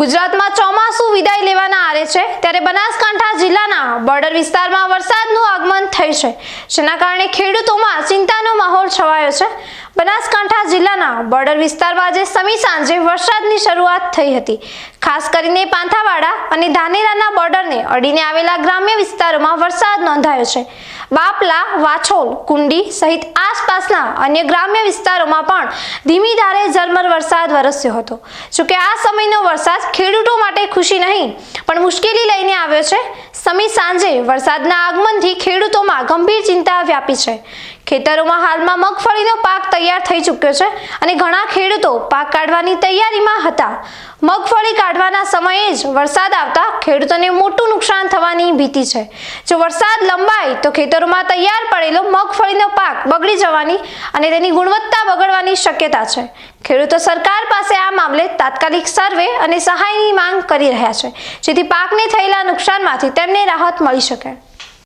ગુજરાતમાં ચોમાસું વિદાય લેવાના આરે છે, ત્યારે બનાસકાંઠા જિલ્લાના બોર્ડર વિસ્તારમાં વરસાદનું આગમન થયું છે. જેના કારણે ખેડૂતોમાં ચિંતાનો માહોલ છવાયો છે. બનાસકાંઠા જિલ્લાના બોર્ડર વિસ્તારમાં આજે સમી સાંજે વરસાદની શરૂઆત થઈ હતી. ખાસ કરીને પાંથાવાડા અને ધાનેરાના બોર્ડરને અડીને આવેલા ગ્રામ્ય વિસ્તારોમાં વરસાદ નોંધાયો છે. બાપલા, વાછોલ, કુંડી સહિત આસપાસના અન્ય ગ્રામ્ય વિસ્તારોમાં પણ ધીમી ધારે ઝરમર વરસાદ વરસ્યો હતો. જોકે આ સમયનો વરસાદ ખેડૂતો માટે ખુશી નહીં, પણ મુશ્કેલી લઈને આવ્યો છે. સમી સાંજે વરસાદના આગમનથી ખેડૂતોમાં ગંભીર ચિંતા વ્યાપી છે. ખેતરોમાં હાલમાં મગફળીનો પાક તૈયાર થઈ ચૂક્યો છે અને ઘણા ખેડૂતો પાક કાઢવાની તૈયારીમાં હતા. મગફળી કાઢવાના સમયે જ વરસાદ આવતા ખેડૂતોને મોટું નુકસાન થવાની ભીતિ છે. જો વરસાદ લંબાય તો ખેતરોમાં તૈયાર પડેલો મગફળીનો પાક બગડી જવાની અને તેની ગુણવત્તા બગડવાની શક્યતા છે. ખેડૂતો સરકાર પાસે આ મામલે તાત્કાલિક સર્વે અને સહાયની માંગ કરી રહ્યા છે, જેથી પાકને થયેલા નુકસાનમાંથી તેમને રાહત મળી શકે.